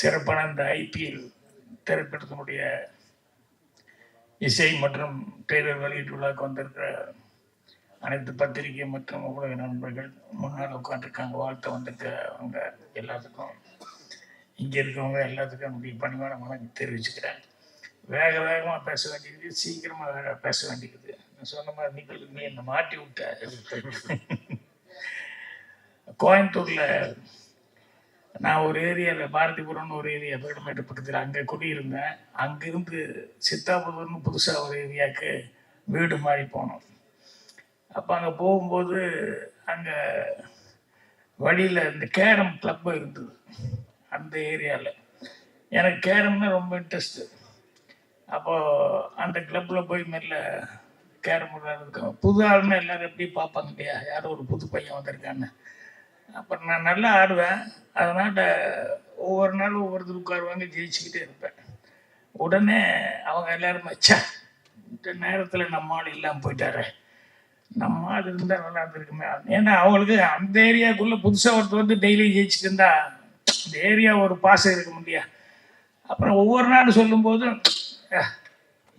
சிறப்பான இந்த ஐபிஎல் திரைப்படத்தினுடைய இசை மற்றும் டெய்லர் வெளியீட்டு விழாவுக்கு வந்திருக்கிற அனைத்து பத்திரிகை மற்றும் ஊடக நண்பர்கள் முன்னால் உட்காந்துருக்காங்க வாழ்த்த வந்திருக்கவங்க எல்லாத்துக்கும். இங்கே இருக்கவங்க எல்லாத்துக்கும் என்னுடைய பணிவான வணக்கம் தெரிவிச்சுக்கிறேன். வேக வேகமாக பேச வேண்டியது சீக்கிரமாக பேச வேண்டியது. நான் சொன்ன மாதிரி நீங்கள் நீ என்னை மாட்டி விட்ட? கோயம்புத்தூரில் நான் ஒரு ஏரியாவில் பாரதிபுரம்னு ஒரு ஏரியா பேடமேட்டு பக்கத்தில் அங்கே குடியிருந்தேன். அங்கேருந்து சித்தாபுரம்னு புதுசாக ஒரு ஏரியாவுக்கு வீடு மாறி போனோம். அப்போ அங்கே போகும்போது அங்கே வழியில் இந்த கேரம் கிளப்பு இருந்தது அந்த ஏரியாவில் எனக்கு கேரம்னா ரொம்ப இன்ட்ரெஸ்ட்டு அப்போது அந்த கிளப்பில் போய் மெல்ல கேரம் விளையாடுறதுக்கு புது ஆளுன்னு எல்லோரும் எப்படி பார்ப்பாங்க இல்லையா? யாரோ ஒரு புது பையன் வந்திருக்கான்னு. அப்புறம் நான் நல்லா ஆடுவேன். அதனால் ஒவ்வொரு நாளும் ஒவ்வொருத்தர் உட்காருவாங்க ஜெயிச்சுக்கிட்டே இருப்பேன். உடனே அவங்க எல்லாரும் மச்சா இந்த நேரத்தில் நம்ம ஆள் இல்லாமல் போயிட்டாரு. நம்ம ஆள் இருந்தால் நல்லா இருந்திருக்குமே. ஏன்னா அவங்களுக்கு அந்த ஏரியாவுக்குள்ளே புதுசாக ஒருத்தர் வந்து டெய்லி ஜெயிச்சுட்டு இருந்தா இந்த ஏரியா ஒரு பாசம் இருக்க முடியா அப்புறம் ஒவ்வொரு நாள் சொல்லும்போது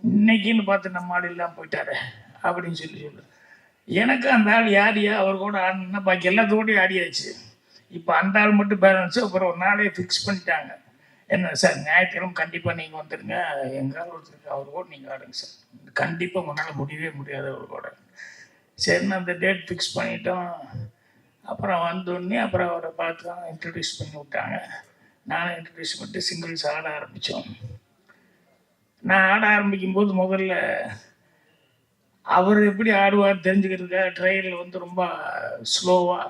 இன்னைக்குன்னு பார்த்து நம்ம ஆள் இல்லாமல் போயிட்டாரே அப்படின்னு சொல்லி சொல்லுது. எனக்கு அந்த ஆள் யாரியா அவர் கூட ஆடணும்னா பாக்கி எல்லாத்தோடையும் ஆடியாச்சு இப்போ அந்த ஆள் மட்டும் பேலன்ஸு அப்புறம் ஒரு நாளே ஃபிக்ஸ் பண்ணிட்டாங்க. என்ன சார் ஞாயிற்றுக்கிழமை கண்டிப்பாக நீங்கள் வந்துடுங்க எங்கள் ஆள் ஒருத்தருக்கு அவர் கூட நீங்கள் ஆடுங்க சார். கண்டிப்பாக உங்களால் முடியவே முடியாது அவர் கூட. சரின்னு அந்த டேட் ஃபிக்ஸ் பண்ணிட்டோம். அப்புறம் வந்தோடனே அப்புறம் அவரை பார்த்து தான் இன்ட்ரடியூஸ் பண்ணி விட்டாங்க. நானும் இன்ட்ரடியூஸ் பண்ணிட்டு சிங்கிள்ஸ் ஆட ஆரம்பித்தோம் நான் ஆட ஆரம்பிக்கும் போது முதல்ல அவர் எப்படி ஆடுவார் தெரிஞ்சுக்கிறதுக்காக ட்ரெயினில் வந்து ரொம்ப ஸ்லோவாக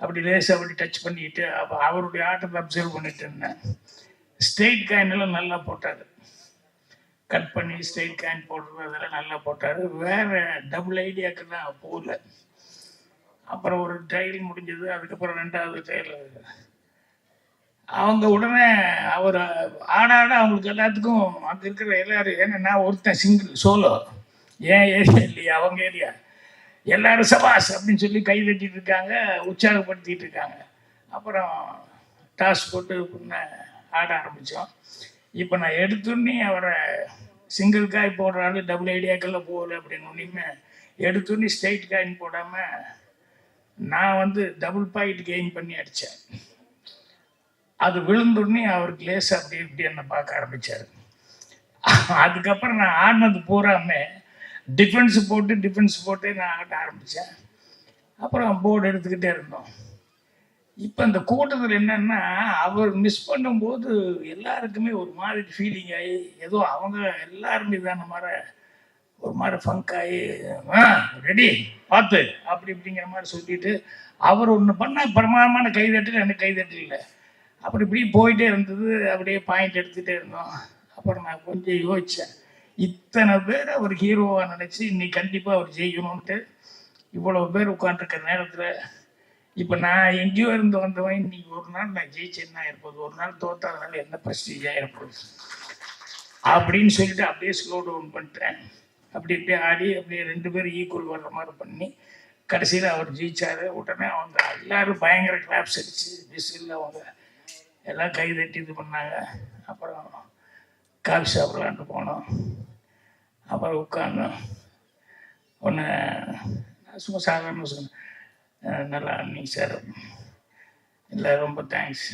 அப்படி லேசாக அப்படி டச் பண்ணிக்கிட்டு அப்போ அவருடைய ஆட்டத்தை அப்சர்வ் பண்ணிட்டு இருந்தேன். ஸ்ட்ரெயிட் காயினெல்லாம் நல்லா போட்டார். கட் பண்ணி ஸ்ட்ரெயிட் காயின் போடுறது அதெல்லாம் நல்லா போட்டார். வேறு டபுள் ஐடியாக்கெல்லாம் போகல. அப்புறம் ஒரு ட்ரையல் முடிஞ்சது அதுக்கப்புறம் ரெண்டாவது ட்ரையல் அவங்க உடனே அவர் ஆட ஆட அவங்களுக்கு எல்லாத்துக்கும் அங்கே இருக்கிற எல்லாரும் ஏன்னா நான் ஒருத்தன் சிங்கிள் சோலோ ஏன் ஏரியா இல்லையா? அவங்க ஏரியா? எல்லாரும் சபாஸ் அப்படின்னு சொல்லி கை தட்டிட்டு இருக்காங்க உற்சாகப்படுத்திட்டு இருக்காங்க. அப்புறம் டாஸ் போட்டு பின்ன ஆட ஆரம்பித்தோம் இப்போ நான் எடுத்தோடனே அவரை சிங்கிள் காய் போடுற ஆளு டபுள் ஐடியாக்கெல்லாம் போகல அப்படின்னு ஒன்றுமே எடுத்தோடனே ஸ்ட்ரைட் காயின் போடாமல் நான் வந்து டபுள் பாயிண்ட் கெயின் பண்ணி அடித்தேன் அது விழுந்துடனே அவருக்கு லேசாக அப்படி இப்படி என்னை பார்க்க ஆரம்பித்தார் அதுக்கப்புறம் நான் ஆடினது பூராமே டிஃபென்ஸ் போட்டு டிஃபென்ஸ் போட்டு நான் ஆட்ட ஆரம்பித்தேன் அப்புறம் போர்டு எடுத்துக்கிட்டே இருந்தோம். இப்போ இந்த கூட்டத்தில் என்னென்னா அவர் மிஸ் பண்ணும்போது எல்லாருக்குமே ஒரு மாதிரி ஃபீலிங் ஆகி ஏதோ அவங்க எல்லாருமே தான மாதிரி ஒரு மாதிரி ஃபங்க் ஆகி ஆ ரெடி பார்த்து அப்படி இப்படிங்கிற மாதிரி சொல்லிட்டு அவர் ஒன்று பண்ணால் பிரமாதமான கைதட்டல் எனக்கு கைதட்டல் இல்லை அப்படி இப்படி போயிட்டே இருந்தது. அப்படியே பாயிண்ட் எடுத்துகிட்டே இருந்தோம். அப்புறம் நான் கொஞ்சம் யோசித்தேன் இத்தனை பேர் அவர் ஹீரோவாக நினச்சி இன்னைக்கு கண்டிப்பாக அவர் ஜெயிக்கணும்ன்ட்டு இவ்வளோ பேர் உட்காந்துருக்க நேரத்தில் இப்போ நான் எங்கேயோ இருந்து வந்தவன் இன்னைக்கு ஒரு நாள் நான் ஜெயிச்சேன்னா இருப்பது ஒரு நாள் தோத்தாதனால என்ன பிரஸ்டீஜாக இருப்பது அப்படின்னு சொல்லிட்டு அப்படியே ஸ்லோ டவுன் பண்ணிட்டேன். அப்படி அப்படியே ஆடி அப்படியே ரெண்டு பேரும் ஈக்குவல் வர்ற மாதிரி பண்ணி கடைசியில் அவர் ஜெயிச்சாரு. உடனே அவங்க எல்லாரும் பயங்கர கிளாப்ஸ் அடிச்சு விசில் அவங்க எல்லாம் கை தட்டி இது பண்ணாங்க. அப்புறம் காஃபி சாப்பிட்லான்ட்டு போனோம். அப்புறம் உட்காந்தோம் ஒன்று சும்மா சாதாரண சொன்னேன் நல்லா நீங்க சார் இல்லை ரொம்ப தேங்க்ஸ்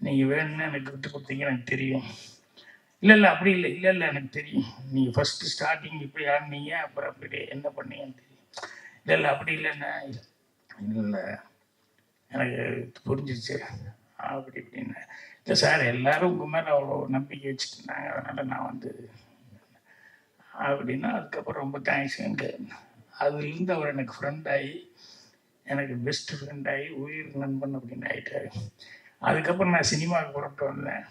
நீங்கள் வேணும்னு எனக்கு விட்டு கொடுத்தீங்க எனக்கு தெரியும் இல்லை இல்லை அப்படி இல்லை இல்லை இல்லை எனக்கு தெரியும் நீங்கள் ஃபஸ்ட்டு ஸ்டார்டிங் இப்படி ஆடினீங்க அப்புறம் அப்படி என்ன பண்ணீங்கன்னு தெரியும் இல்லை இல்லை அப்படி இல்லைண்ணா இல்லை இல்லை எனக்கு புரிஞ்சிச்சு அப்படி இப்படின்னு இல்லை சார் எல்லோரும் உங்கள் மேலே அவ்வளோ நம்பிக்கை வச்சுட்டு இருந்தாங்க அதனால் நான் வந்து அப்படின்னா அதுக்கப்புறம் ரொம்ப தேங்க்ஸ் எனக்கு அதுலேருந்து அவர் எனக்கு ஃப்ரெண்ட் ஆகி எனக்கு பெஸ்ட் ஃப்ரெண்ட் ஆகி உயிர் நண்பன் அப்படின்னு ஆகிட்டாரு அதுக்கப்புறம் நான் சினிமாவுக்கு புறப்பட்டு வந்தேன்.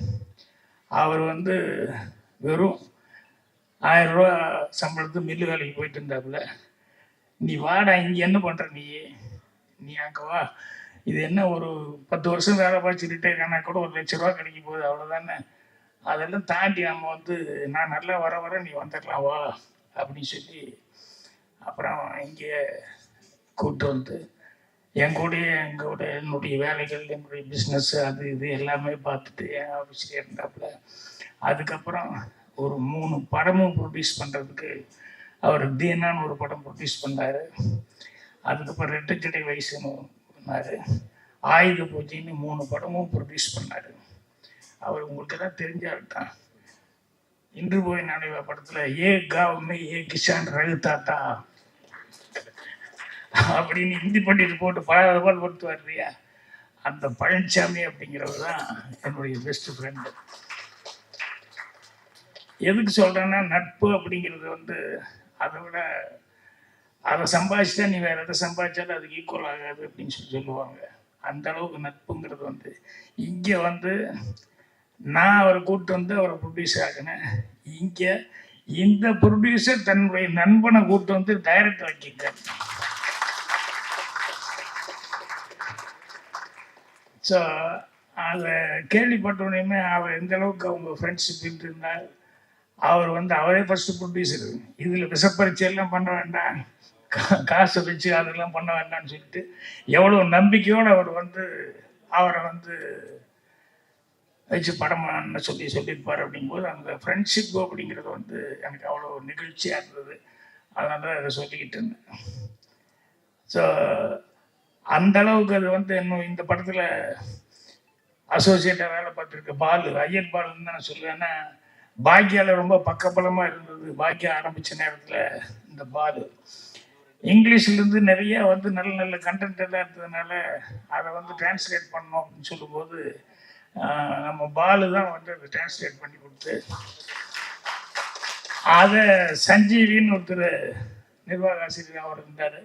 அவர் வந்து வெறும் ஆயிரரூவா சம்பளத்து மில்லு வேலைக்கு போயிட்டு இருந்தாப்புல. நீ வாடா இங்கே என்ன பண்ணுற நீ? நீ அங்கே வா. இது என்ன ஒரு பத்து வருஷம் வேலை பார்த்து ரிட்டையர் ஆனால் கூட ஒரு லட்ச ரூபா கிடைக்க போகுது அவ்வளோதானே அதெல்லாம் தாண்டி நம்ம வந்து நான் நல்லா வர வர நீ வந்துடலாம் வா அப்படின்னு சொல்லி அப்புறம் இங்கே கூப்பிட்டு வந்து என் கூடயே என்னுடைய வேலைகள் என்னுடைய பிஸ்னஸ் அது இது எல்லாமே பார்த்துட்டு என் ஆஃபீஸில் இருந்தாப்புல. அதுக்கப்புறம் ஒரு மூணு படமும் ப்ரொடியூஸ் பண்ணுறதுக்கு அவர் தீனான்னு ஒரு படம் ப்ரொடியூஸ் பண்ணார். அதுக்கப்புறம் ரெட்டச்சடை வயசுன்னு பண்ணார் ஆயுத பூஜைன்னு மூணு படமும் ப்ரொடியூஸ் பண்ணார். அவர் உங்களுக்கு எல்லாம் தெரிஞ்சால் தான் இன்று போய் நினைவ படத்தில் ஏ காவமே ஏ கிஷான் ரகு தாத்தா. அப்படின்னு ஹிந்தி பண்டிட்டு போட்டு பல பால் கொடுத்து வர்றியா அந்த பழனிசாமி அப்படிங்கிறவர் தான் என்னுடைய பெஸ்ட் ஃப்ரெண்டு எதுக்கு சொல்கிறேன்னா நட்பு அப்படிங்கிறது வந்து அதை விட அதை சம்பாதிச்சா நீ வேற எதை சம்பாதிச்சாலும் அதுக்கு ஈக்குவல் ஆகாது அப்படின்னு சொல்லி சொல்லுவாங்க. அந்த அளவுக்கு நட்புங்கிறது வந்து இங்கே வந்து நான் அவரை கூப்பிட்டு வந்து அவரை ப்ரொடியூஸ் ஆக்கினேன். இங்கே இந்த ப்ரொடியூசர் தன்னுடைய நண்பனை கூப்பிட்டு வந்து டைரக்டர் ஆக்கியிருக்காரு. ஸோ அதை கேள்விப்பட்டோடனே அவர் எந்த அளவுக்கு அவங்க ஃப்ரெண்ட்ஷிப் இருந்தால் அவர் வந்து அவரே ஃபர்ஸ்ட் ப்ரொடியூசர் இதில் விஷப்பரிச்சையெல்லாம் பண்ண வேண்டாம் கா- காசை வச்சு அதெல்லாம் பண்ண வேண்டாம்னு சொல்லிட்டு எவ்வளோ நம்பிக்கையோடு அவர் வந்து அவரை வந்து வச்சு படம் சொல்லி சொல்லியிருப்பார் அப்படிங்கும்போது அந்த ஃப்ரெண்ட்ஷிப் அப்படிங்கிறது வந்து எனக்கு அவ்வளோ நிகழ்ச்சியாக இருந்தது. அதனால தான் அதை சொல்லிக்கிட்டு இருந்தேன். ஸோ அந்த அளவுக்கு அது வந்து இன்னும் இந்த படத்தில் அசோசியேட்டாக வேலை பார்த்துருக்க பாலு ஐயர் பாலுன்னு தான் நான் சொல்லுவேன். ஏன்னா பாக்கியால ரொம்ப பக்கபலமாக இருந்தது. பாக்கியா ஆரம்பித்த நேரத்தில் இந்த பாலு. இங்கிலீஷ்லேருந்து நிறைய வந்து நல்ல நல்ல கண்டென்ட் எல்லாம் இருந்ததுனால அதை வந்து டிரான்ஸ்லேட் பண்ணோம் அப்படின்னு சொல்லும்போது நம்ம பாலு தான் வந்து அதை டிரான்ஸ்லேட் பண்ணி கொடுத்து அதை சஞ்சீவின்னு ஒருத்தர் நிர்வாக ஆசிரியர் அவர் இருந்தார்.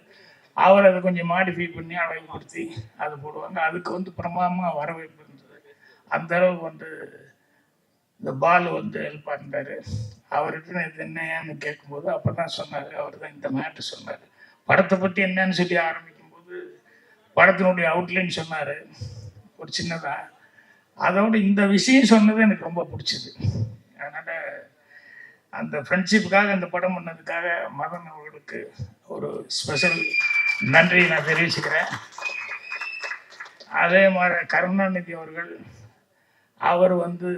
அவர் அதை கொஞ்சம் மாடிஃபை பண்ணி அழகுபடுத்தி அதை போடுவாங்க. அதுக்கு வந்து பிரமாதமாக வரவேற்பு இருந்தது. அந்த அளவுக்கு வந்து இந்த பாலு வந்து ஹெல்ப் இருந்தார் அவர்கிட்ட இது என்னன்னு கேட்கும்போது அப்போ தான் சொன்னார். அவர் தான் இந்த மேட்ரு சொன்னார். படத்தை பற்றி என்னன்னு சொல்லி ஆரம்பிக்கும்போது படத்தினுடைய அவுட்லைன் சொன்னார். ஒரு சின்னதாக அதோட இந்த விஷயம் சொன்னது எனக்கு ரொம்ப பிடிச்சது. அதனால் அந்த ஃப்ரெண்ட்ஷிப்புக்காக அந்த படம் பண்ணதுக்காக மதன் அவர்களுக்கு ஒரு ஸ்பெஷல் நன்றியை நான் தெரிவிச்சுக்கிறேன். அதே மாதிரி கருணாநிதி அவர்கள் அவர் வந்து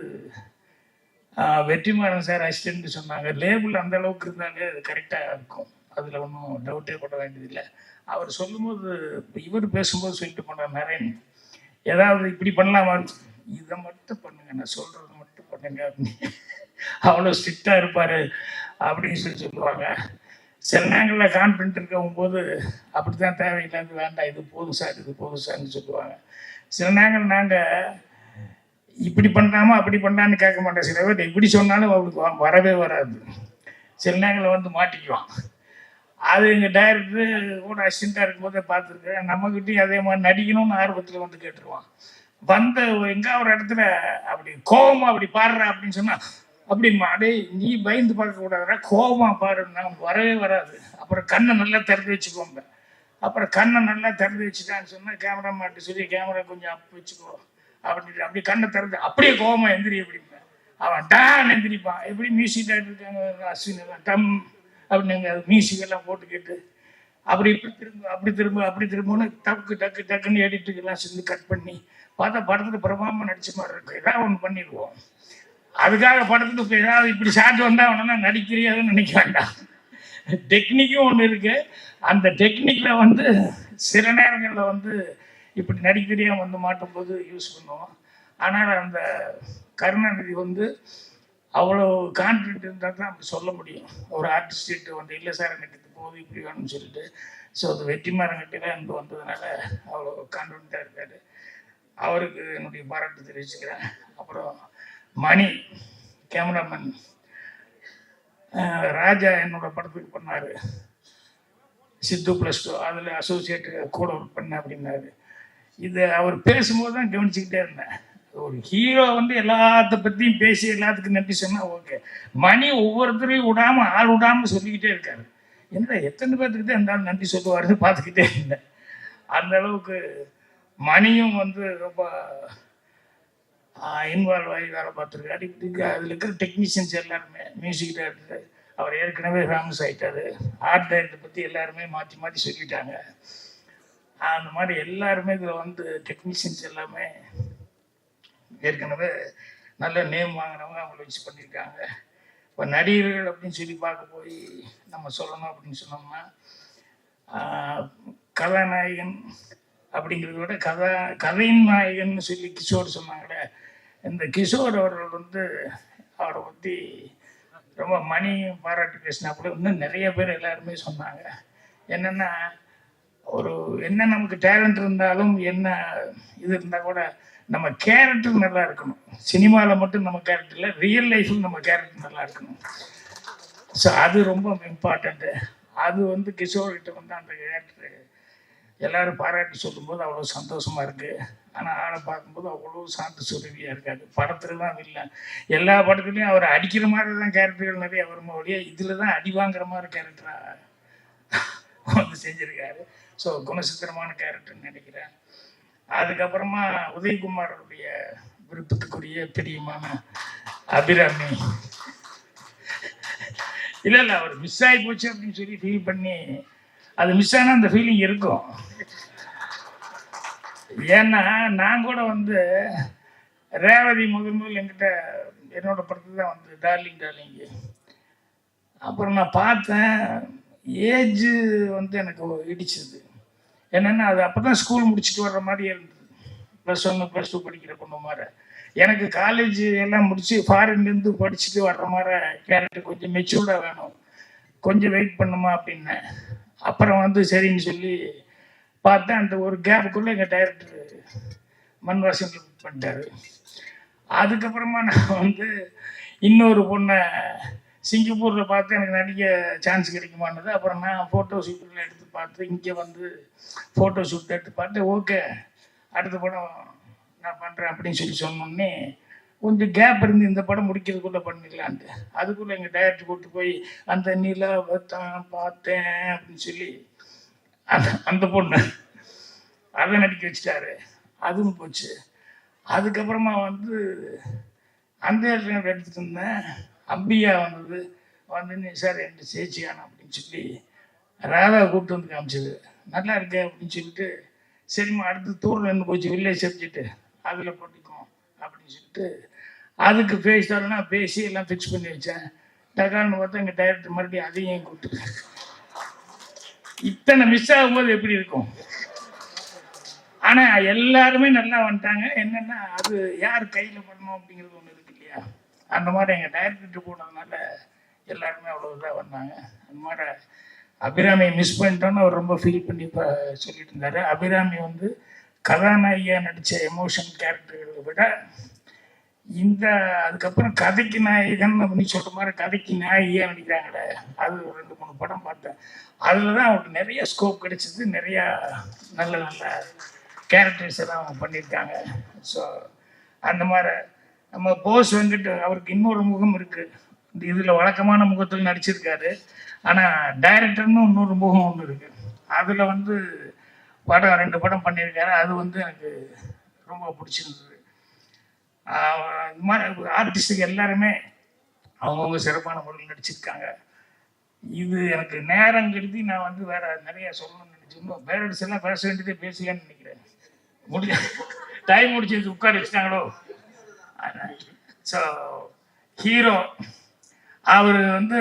வெற்றிமாறன் சார் அசிஸ்டன்ட் சொன்னாங்க. லேபிள் அந்த அளவுக்கு இருந்தாலே அது கரெக்டாக இருக்கும். அதில் ஒன்றும் டவுட்டே பட வேண்டியதில்லை. அவர் சொல்லும்போது இவர் பேசும்போது சொல்லிட்டு போனார் நரேன் ஏதாவது இப்படி பண்ணலாமா? இதை மட்டும் பண்ணுங்க நான் சொல்றது மட்டும் பண்ணுங்க அப்படின்னு. அவ்வளோ ஸ்ட்ரிக்டாக இருப்பார் அப்படின்னு சொல்லி சொல்லுவாங்க. சில நேரங்களில் கான்ஃபிடென்ட் இருக்கவும் போது அப்படி தான் தேவையில்லாது வேண்டாம் இது போதும் சார் இது போதும் சார்னு சொல்லுவாங்க. சில நேரங்கள் நாங்கள் இப்படி பண்ணாமல் அப்படி பண்ணான்னு கேட்க மாட்டேன் சில பேர் இப்படி சொன்னாலும் அவளுக்கு வரவே வராது. சில நேரங்களில் வந்து மாட்டிக்குவான். அது எங்கள் டைரக்டர் கூட அசிஸ்டண்ட்டாக இருக்கும்போதே பார்த்துருக்கேன். நம்மக்கிட்டையும் அதே மாதிரி நடிக்கணும்னு ஆர்வத்தில் வந்து கேட்டுருவான். வந்த எங்க ஒரு இடத்துல அப்படி கோபம் அப்படி பாடுறா அப்படின்னு சொன்னா அப்படிமா டேய் நீ பயந்து பார்க்க கூடாதுடா கோபமா பாருன்னா வரவே வராது. அப்புறம் கண்ணை நல்லா திறந்து வச்சுக்கோங்க. அப்புறம் கண்ணை நல்லா திறந்து வச்சுட்டான்னு சொன்னா கேமரா மாட்டு சொல்லி கேமரா கொஞ்சம் அப் வச்சுக்கோ. அப்படின்ட்டு அப்படியே கண்ணை திறந்து அப்படியே கோபமா எந்திரி அப்படிங்க அவன் டான் எந்திரிப்பான். எப்படி மியூசிக் டைரக்டர் இருக்காங்க அஸ்வின் டம் அப்படின்னு மியூசிக் எல்லாம் போட்டு கேட்டு அப்படி இப்படி திரும்ப அப்படி திரும்ப அப்படி திரும்பன்னு டக்கு டக்கு டக்குன்னு எடிட்டுக்கெல்லாம் செஞ்சு கட் பண்ணி பார்த்தா படத்தில் பிரபாம நடிச்ச மாதிரி இருக்கு. ஏதாவது ஒன்று பண்ணிடுவோம். அதுக்காக படத்துக்கு இப்போ ஏதாவது இப்படி ஷாட் வந்தால் அவனா நடிக்கிறியாதுன்னு நினைக்க வேண்டாம். டெக்னிக்கும் ஒன்று இருக்கு. அந்த டெக்னிக்கில் வந்து சில நேரங்களில் வந்து இப்படி நடிக்கிறியா வந்து மாட்டும் போது யூஸ் பண்ணுவோம். ஆனால் அந்த கருணாநிதி வந்து அவ்வளோ கான்ஃபிடென்ட் இருந்தால் தான் அப்படி சொல்ல முடியும். ஒரு ஆர்டிஸ்ட்டு வந்து இல்லை சார் எனக்கு இது இப்படி வேணும்னு சொல்லிட்டு. ஸோ அது வெற்றிமாறங்கிட்ட தான் இருந்து வந்ததுனால அவ்வளோ கான்ஃபிடென்ட்டாக இருக்காரு. அவருக்கு என்னுடைய பாராட்டு தெரிவிச்சுக்கிறேன். அப்புறம் மணி கேமராமேன் ராஜா என்னோட படத்துக்கு பண்ணார். சித்து ப்ளஸ் டூ அதில் அசோசியேட்டு கூட ஒர்க் பண்ண அப்படின்னாரு. இதை அவர் பேசும்போது தான் கவனிச்சுக்கிட்டே இருந்தேன். ஒரு ஹீரோ வந்து எல்லாத்த பற்றியும் பேசி எல்லாத்துக்கும் நன்றி சொன்னால் ஓகே மணி ஒவ்வொருத்தரையும் விடாமல் ஆள் விடாமல் சொல்லிக்கிட்டே இருக்காரு. என்ன எத்தனை பேர்த்துக்கிட்டே இருந்தாலும் நன்றி சொல்லுவாருன்னு பார்த்துக்கிட்டே இருந்தேன். அந்த அளவுக்கு மணியும் வந்து ரொம்ப இன்வால்வ் ஆகி வேலை பார்த்துருக்காரு. இப்படி அதில் இருக்கிற டெக்னீஷியன்ஸ் எல்லாருமே மியூசிக் டைரக்டர் அவர் ஏற்கனவே ஃபேமஸ் ஆகிட்டார் ஆர்ட் டைரக்டர் பற்றி எல்லாருமே மாற்றி மாற்றி சொல்லிட்டாங்க. அந்த மாதிரி எல்லாருமே இதில் வந்து டெக்னீஷியன்ஸ் எல்லாமே ஏற்கனவே நல்ல நேம் வாங்கினவங்க அவங்கள வச்சு பண்ணியிருக்காங்க இப்போ நடிகர்கள் அப்படின்னு சொல்லி பார்க்க போய் நம்ம சொல்லணும் அப்படின்னு சொன்னோம்னா கதாநாயகன் அப்படிங்கிறத விட கதா கதையின் நாயகன் சொல்லி கிஷோர் சொன்னாங்களே இந்த கிஷோர் அவர்கள் வந்து அவரை பற்றி ரொம்ப மணி பாராட்டி பேசினாப்புல இன்னும் நிறைய பேர் எல்லாருமே சொன்னாங்க. என்னென்னா ஒரு என்ன நமக்கு டேலண்ட் இருந்தாலும் என்ன இது இருந்தால் கூட நம்ம கேரக்டர் நல்லா இருக்கணும். சினிமாவில் மட்டும் நம்ம கேரக்டர் இல்லை ரியல் லைஃப்பில் நம்ம கேரக்டர் நல்லா இருக்கணும். ஸோ அது ரொம்ப இம்பார்ட்டண்ட்டு அது வந்து கிஷோர்கிட்ட வந்து அந்த கேரக்டர் எல்லாரும் பாராட்டி சொல்லும்போது அவ்வளோ சந்தோஷமாக இருக்குது ஆனால் ஆளை பார்க்கும்போது அவ்வளோ சாந்து சுருவியாக இருக்காது படத்துலலாம் இல்லை. எல்லா படத்துலையும் அவர் அடிக்கிற மாதிரி தான் கேரக்டர்கள் நிறைய வருமா ஒழிய இதில் தான் அடி வாங்குற மாதிரி கேரக்டராக வந்து செஞ்சுருக்காரு. ஸோ குணசித்திரமான கேரக்டர்னு நினைக்கிறேன். அதுக்கப்புறமா உதயகுமாரோடைய விருப்பத்துக்குரிய பிரியமான அபிராமி. இல்லை இல்லை அவர் மிஸ் ஆகி போச்சு அப்படின்னு சொல்லி ஃபீல் பண்ணி அது மிஸ் ஆனால் அந்த ஃபீலிங் இருக்கும். ஏன்னா நான் கூட வந்து ரேவதி முதல் முதல் என்கிட்ட என்னோட படத்தில் தான் வந்து டார்லிங் டார்லிங் அப்புறம் நான் பார்த்தேன் ஏஜ் வந்து எனக்கு இடிச்சது. என்னென்னா அது அப்போ தான் ஸ்கூல் முடிச்சுட்டு வர்ற மாதிரி இருந்தது. ப்ளஸ் ஒன்று ப்ளஸ் டூ படிக்கிற பொண்ணு மாதிரி. எனக்கு காலேஜ் எல்லாம் முடிச்சு ஃபாரின்லேருந்து படிச்சுட்டு வர்ற மாதிரி கேரக்டர் கொஞ்சம் மெச்சூர்டாக வேணும். கொஞ்சம் வெயிட் பண்ணுமா அப்படின்னேன் அப்புறம் வந்து சரின்னு சொல்லி பார்த்தேன். அந்த ஒரு கேப்புக்குள்ளே எங்கள் டைரக்டர் மண்வாசன் புக் பண்ணிட்டாரு அதுக்கப்புறமா நான் வந்து இன்னொரு பொண்ணை சிங்கப்பூரில் பார்த்து எனக்கு நடிக்க சான்ஸ் கிடைக்குமானது. அப்புறம் நான் ஃபோட்டோ ஷூட்டில் எடுத்து பார்த்து இங்கே வந்து ஃபோட்டோ ஷூட் எடுத்து பார்த்து ஓகே அடுத்த படம் நான் பண்ணுறேன் அப்படின்னு சொல்லி சொன்னோன்னே கொஞ்சம் கேப் இருந்து இந்த படம் முடிக்கிறதுக்குள்ளே பண்ணிடலான்ட்டு. அதுக்குள்ளே எங்கள் டைரக்டர் கூட்டு போய் அந்த நிலாவை தான் பார்த்தேன் அப்படின்னு சொல்லி அந்த அந்த பொண்ணு அதை நடிக்க வச்சிட்டாரு. அதுவும் போச்சு. அதுக்கப்புறமா வந்து அந்த இடத்துல எடுத்துட்டு இருந்தேன் அம்பியா வந்தது. வந்து சார் என்கிட்ட சேச்சியானா அப்படின்னு சொல்லி ராதா கூப்பிட்டு வந்து காமிச்சது. நல்லா இருக்கு அப்படின்னு சொல்லிட்டு சரிம்மா அடுத்து தூரில் இருந்து போச்சு வில்லேஜ் செஞ்சுட்டு அதில் போட்டுக்கோம் அப்படின்னு சொல்லிட்டு அதுக்கு பேசி பேசி எல்லாம் ஃபிக்ஸ் பண்ணி வச்சேன். டக்கான்னு பார்த்தா எங்கள் டைரக்டர் மறுபடியும் அதையும் கூப்பிட்டு இத்தனை மிஸ் ஆகும்போது எப்படி இருக்கும்? ஆனா எல்லாருமே நல்லா வந்துட்டாங்க. என்னன்னா அது யார் கையில பண்ணணும் அப்படிங்கிறது ஒண்ணு இருக்கு இல்லையா? அந்த மாதிரி எங்க டைரக்டர் போனதுனால எல்லாருமே அவ்வளோ இதாக வந்தாங்க. அந்த மாதிரி அபிராமியை மிஸ் பண்ணிட்டோன்னு அவர் ரொம்ப ஃபீல் பண்ணி இப்போ சொல்லிட்டு இருந்தாரு. அபிராமி வந்து கதாநாயகியா நடிச்ச எமோஷன் கேரக்டர்களை விட இந்த அதுக்கப்புறம் கதைக்கு நாயகன் அப்படின்னு சொல்ற மாதிரி கதைக்கு நாயகியா நடிக்கிறாங்களே. அது ரெண்டு மூணு படம் பார்த்தேன். அதில் தான் அவருக்கு நிறைய ஸ்கோப் கிடைச்சிது நிறையா நல்ல நல்ல கேரக்டர்ஸ் எல்லாம் அவங்க பண்ணியிருக்காங்க. ஸோ அந்த மாதிரி நம்ம போஸ் வந்துட்டு அவருக்கு இன்னொரு முகம் இருக்குது இந்த இதில் வழக்கமான முகத்தில் நடிச்சிருக்காரு. ஆனால் டைரக்டர்னு இன்னொரு முகம் ஒன்று இருக்கு. அதில் வந்து படம் ரெண்டு படம் பண்ணியிருக்காரு. அது வந்து எனக்கு ரொம்ப பிடிச்சிருந்தது. இந்த மாதிரி ஆர்டிஸ்டுக்கு எல்லாருமே அவங்கவுங்க சிறப்பான முறையில் நடிச்சிருக்காங்க. இது எனக்கு நேரம் கருதி நான் வந்து வேற நிறைய சொல்லணும்னு நினைச்சிருந்தோம் பேரண்ட்ஸ் எல்லாம் பேச வேண்டியதே பேசலான்னு நினைக்கிறேன். முடிஞ்ச டைம் முடிச்சது உட்கார வச்சுட்டாங்களோ? ஸோ ஹீரோ அவர் வந்து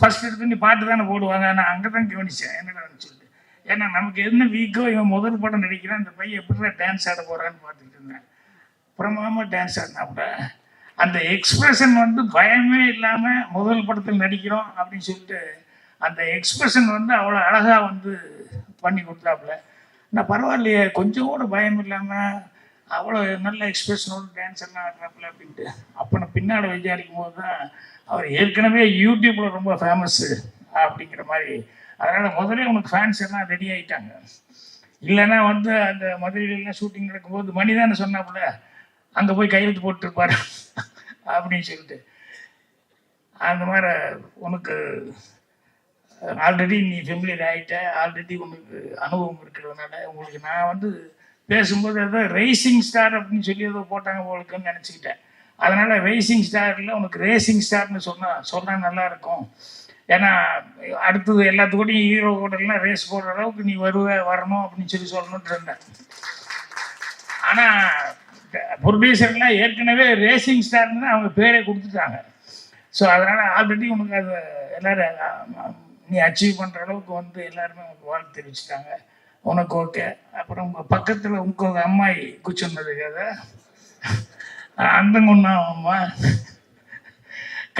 ஃபர்ஸ்ட் எடுத்து நீ பாட்டு தானே போடுவாங்க. நான் அங்கே தான் கவனிச்சேன் என்னடா சொல்லிட்டு ஏன்னா நமக்கு என்ன வீக்கோ இவன் முதல் படம் நடிக்கிறான் இந்த பையன் எப்படிதான் டான்ஸ் ஆட போகிறான்னு பார்த்துட்டு இருந்தேன். பிரமாதமாக டான்ஸ் ஆடினா கூட அந்த எக்ஸ்பிரஷன் வந்து பயமே இல்லாமல் முதல் படத்தில் நடிக்கிறோம் அப்படின்னு சொல்லிட்டு அந்த எக்ஸ்பிரஷன் வந்து அவ்வளோ அழகாக வந்து பண்ணி கொடுத்தாப்புல. நான் பரவாயில்லையே கொஞ்சம் கூட பயம் இல்லாமல் அவ்வளோ நல்ல எக்ஸ்பிரஷனோட டான்ஸ் எல்லாம் ஆடுறாப்புல அப்படின்ட்டு. அப்போ நான் பின்னாடி விசாரிக்கும் போது தான் அவர் ஏற்கனவே யூடியூப்பில் ரொம்ப ஃபேமஸ்ஸு அப்படிங்கிற மாதிரி. அதனால் முதல்ல உனக்கு ஃபேன்ஸ் எல்லாம் ரெடி ஆகிட்டாங்க இல்லைன்னா வந்து அந்த மதுரையிலாம் ஷூட்டிங் நடக்கும்போது மணி சொன்னாப்புல. அங்கே போய் கையெழுத்து போட்டுருப்பாரு அப்படின்னு சொல்லிட்டு. அந்த மாதிரி உனக்கு ஆல்ரெடி நீ ஃபெமிலியர் ஆகிட்ட ஆல்ரெடி உனக்கு அனுபவம் இருக்கிறதுனால உங்களுக்கு நான் வந்து பேசும்போது ஏதோ ரேசிங் ஸ்டார் அப்படின்னு சொல்லி ஏதோ போட்டாங்க உங்களுக்குன்னு நினச்சிக்கிட்டேன். அதனால் ரேசிங் ஸ்டாரில் உனக்கு ரேசிங் ஸ்டார்னு சொன்னால் சொன்னால் நல்லா இருக்கும். ஏன்னா அடுத்தது எல்லாத்துக்கூடையும் ஹீரோ கூடலாம் ரேஸ் போடுற அளவுக்கு நீ வருவ வரணும் அப்படின்னு சொல்லி சொல்லணுன்ட்டு இருந்தேன். ஆனால் ப்ரொடியூசர்லாம் ஏற்கனவே ரேசிங் ஸ்டார்னு அவங்க பேரே கொடுத்துட்டாங்க. ஸோ அதனால் ஆல்ரெடி உனக்கு அது எல்லோரும் நீ அச்சீவ் பண்ணுற அளவுக்கு வந்து எல்லாருமே உனக்கு வாழ்த்து தெரிவிச்சிட்டாங்க. உனக்கு ஓகே அப்புறம் உங்கள் பக்கத்தில் உங்கள் அம்மாயி கூச்சொன்னது கதை அந்த அம்மா.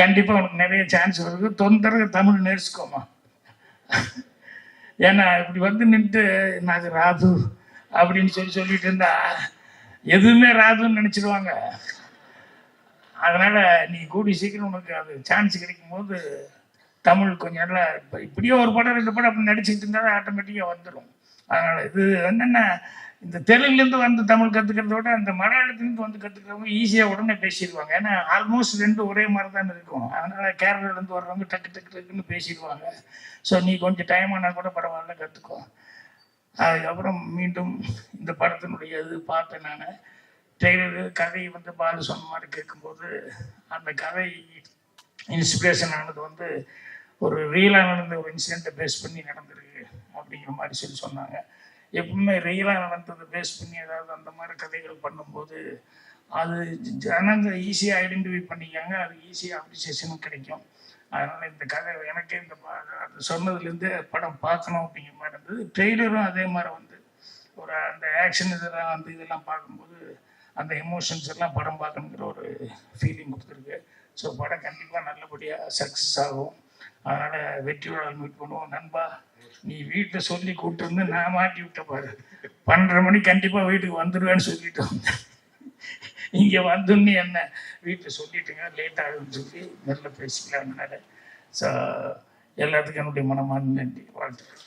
கண்டிப்பாக உனக்கு நிறைய சான்ஸ் வருது தொந்தரவு தமிழ் நேர்ச்சுக்கோமா ஏன்னா இப்படி வந்து நின்று நான் ராது அப்படின்னு சொல்லி சொல்லிட்டு இருந்தா எதுவுமே ராதுன்னு நினச்சிடுவாங்க அதனால் நீ கூடி சீக்கிரம் உனக்கு அது சான்ஸ் கிடைக்கும் போது தமிழ் கொஞ்சம் நல்லா இப்போ இப்படியே ஒரு படம் ரெண்டு படம் அப்படி நடிச்சுக்கிட்டு இருந்தால் ஆட்டோமேட்டிக்காக வந்துடும் அதனால் இது என்னென்ன இந்த தெலுங்குலேருந்து வந்து தமிழ் கற்றுக்கிறத விட அந்த மலையாளத்துலேருந்து வந்து கற்றுக்கிறவங்க ஈஸியாக உடனே பேசிடுவாங்க. ஏன்னா ஆல்மோஸ்ட் ரெண்டு ஒரே மாதிரி தான் இருக்கும். அதனால் கேரளாலேருந்து வர்றவங்க டக்கு டக்கு டக்குன்னு பேசிடுவாங்க. ஸோ நீ கொஞ்சம் டைம் ஆனால் கூட பரவாயில்ல கற்றுக்கோ அதுக்கப்புறம் மீண்டும் இந்த படத்தினுடைய இது பார்த்தேன் நான். டெய்லரு கதை வந்து பாலு சொன்ன மாதிரி கேட்கும்போது அந்த கதை இன்ஸ்பிரேஷன் ஆனது வந்து ஒரு ரியலாக நடந்த ஒரு இன்சிடெண்ட்டை பேஸ் பண்ணி நடந்திருக்கு அப்படிங்கிற மாதிரி சொல்லி சொன்னாங்க. எப்பவுமே ரியலாக நடந்ததை பேஸ் பண்ணி ஏதாவது அந்த மாதிரி கதைகள் பண்ணும்போது அது ஜனங்க ஈஸியாக ஐடென்டிஃபை பண்ணிக்காங்க அது ஈஸியாக அப்ரிசியேஷனும் கிடைக்கும். அதனால் இந்த கதை எனக்கே இந்த அது சொன்னதுலேருந்து படம் பார்க்கணும் அப்படிங்கிற இருந்தது ட்ரெய்லரும் அதே மாதிரி வந்து. ஒரு அந்த ஆக்ஷன் இதெல்லாம் வந்து இதெல்லாம் பார்க்கும்போது அந்த எமோஷன்ஸ் எல்லாம் படம் பார்க்கணுங்கிற ஒரு ஃபீலிங் கொடுத்துருக்கு. ஸோ படம் கண்டிப்பாக நல்லபடியாக சக்ஸஸ் ஆகும். அதனால் வெற்றியோட மீட் பண்ணுவோம். நண்பா நீ வீட்டை சொல்லி கூப்பிட்டுருந்து நான் மாட்டி விட்ட பாரு. பன்னெண்டரை மணி கண்டிப்பாக வீட்டுக்கு வந்துடுவேன்னு சொல்லிட்டு வந்தேன் இங்கே வந்துன்னு என்ன? வீட்டில் சொல்லிட்டுங்க லேட் ஆகுதுன்னு சொல்லி பேசிக்கலாம். இருந்தனால ஸோ எல்லாத்துக்கும் என்னுடைய மனமான நன்றி. வாழ்த்துக்கள்.